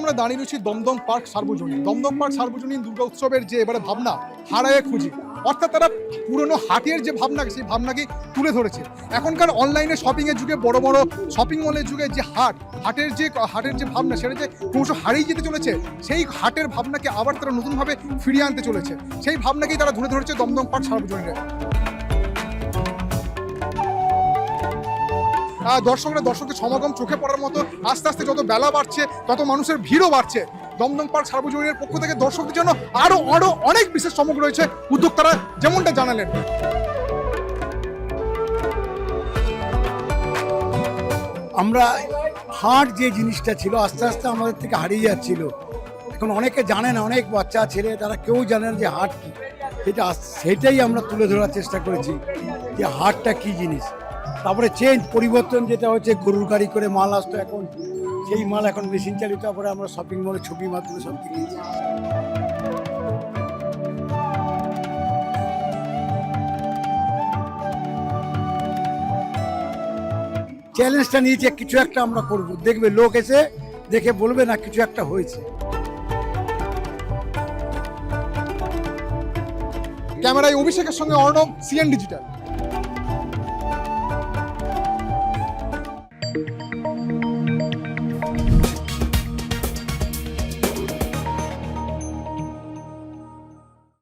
আমরা দাঁড়িয়ে রয়েছি দমদম পার্ক সার্বজনীন। দমদম পার্ক সার্বজনীন দুর্গা উৎসবের যে এবারে ভাবনা, হারায় খুঁজি। অর্থাৎ তারা পুরনো হাটের যে ভাবনা, সেই ভাবনাকে তুলে ধরেছে। এখনকার অনলাইনে শপিংয়ের যুগে, বড় বড় শপিং মলের যুগে যে হাট, হাটের যে হাটের যে ভাবনা, সেটা যে ক্রমশ হারিয়ে যেতে চলেছে, সেই হাটের ভাবনাকে আবার তারা নতুনভাবে ফিরিয়ে আনতে চলেছে। সেই ভাবনাকেই তারা ধরে ধরেছে দমদম পার্ক সার্বজনীনে দর্শকরা দর্শকদের সমাগম চোখে পড়ার মতো আস্তে আস্তে যত বেলা বাড়ছে, তত মানুষের ভিড়ও বাড়ছে। দমদম পার্ক সার্বজনীনের পক্ষ থেকে দর্শকদের জন্য আরও আরও অনেক বিশেষ চমক রয়েছে। উদ্যোক্তারা যেমনটা জানালেন। আমরা হাট যে জিনিসটা ছিল, আস্তে আস্তে আমাদের থেকে হারিয়ে যাচ্ছিল। এখন অনেকে জানে না, অনেক বাচ্চা, ছেলে, তারা কেউ জানে যে হাট কি। সেটা সেটাই আমরা তুলে ধরার চেষ্টা করেছি যে হাটটা কি জিনিস। তারপরে চেঞ্জ পরিবর্তন যেটা হচ্ছে গরুর গাড়ি করে মাল আসতো এখন। সেই মাল এখন মেশিন চালিত, তারপরে আমরা শপিং মলে ছবির মাধ্যমে সব দেখিয়েছি চ্যালেঞ্জটা নিয়েছে, কিছু একটা আমরা করব। দেখবে লোক এসে দেখে বলবে না, কিছু একটা হয়েছে। ক্যামেরায় অভিষেকের সঙ্গে অর্ণব সিএন ডিজিটাল